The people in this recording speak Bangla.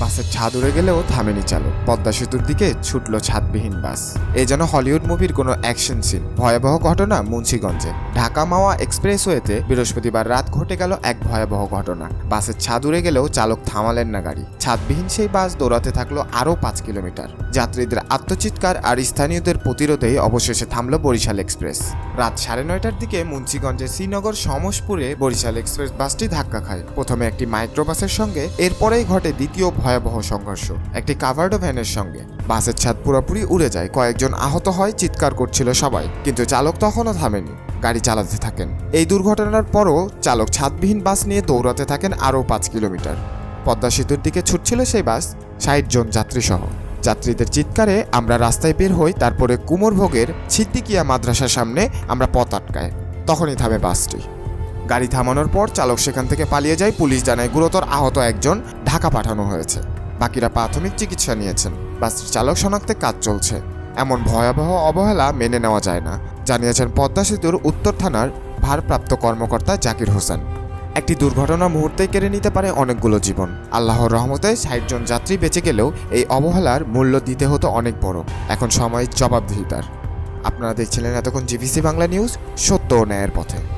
বাসের ছাদ উড়ে গেলেও থামেনি চালক। পদ্মা সেতুর দিকে ছুটল ছাদবিহীন বাস। এ যেন হলিউড মুভির কোনো অ্যাকশন সিন। ভয়াবহ ঘটনা মুন্সিগঞ্জে। ঢাকা মাওয়া এক্সপ্রেসওয়েতে বৃহস্পতিবার রাত ঘটে গেল এক ভয়াবহ ঘটনা। বাসের ছাদ উড়ে গেলেও চালক থামালেন না গাড়ি। ছাদবিহীন সেই বাস দৌড়াতে থাকল আরও পাঁচ কিলোমিটার। যাত্রীদের আত্মচিৎকার আর স্থানীয়দের প্রতিরোধেই অবশেষে থামল বরিশাল এক্সপ্রেস। রাত সাড়ে নয়টার দিকে মুন্সিগঞ্জের শ্রীনগর সমসপুরে বরিশাল এক্সপ্রেস বাসটি ধাক্কা খায়। প্রথমে একটি মাইক্রোবাসের সঙ্গে, এরপরেই ঘটে দ্বিতীয় ভয়াবহ সংঘর্ষ। একটি কাভার্ড ভ্যানের সঙ্গে। বাসের ছাদ পুরোপুরি উড়ে যায়। কয়েকজন আহত হয় চিৎকার করছিল সবাই। কিন্তু চালক তখনও থামেনি। গাড়ি চালাতে থাকেন। এই দুর্ঘটনার পরও চালক ছাদবিহীন বাস নিয়ে দৌড়াতে থাকেন আরও পাঁচ কিলোমিটার। পদ্মা সেতুর দিকে ছুটছিল সেই বাস। ষাট জন যাত্রী সহ যাত্রীদের চিৎকারে আমরা রাস্তায় বের হই, তারপরে কুমোরভোগের ছিদ্দিকিয়া মাদ্রাসার সামনে আমরা পথ আটকায় তখনই থামে বাসটি। গাড়ি থামানোর পর চালক সেখান থেকে পালিয়ে যায়। পুলিশ জানায় গুরুতর আহত একজন ঢাকা পাঠানো হয়েছে। বাকিরা প্রাথমিক চিকিৎসা নিয়েছেন। বাসটির চালক শনাক্তে কাজ চলছে। এমন ভয়াবহ অবহেলা মেনে নেওয়া যায় না, জানিয়েছেন পদ্মা সেতুর উত্তর থানার ভারপ্রাপ্ত কর্মকর্তা জাকির হোসেন। একটি দুর্ঘটনা মুহূর্তেই কেড়ে নিতে পারে অনেকগুলো জীবন। আল্লাহর রহমতে ষাট জন যাত্রী বেঁচে গেলেও এই অবহেলার মূল্য দিতে হতো অনেক বড়। এখন সময় জবাবদিহিতার। আপনারা দেখছিলেন এতক্ষণ জিবিসি বাংলা নিউজ, সত্য ও ন্যায়ের পথে।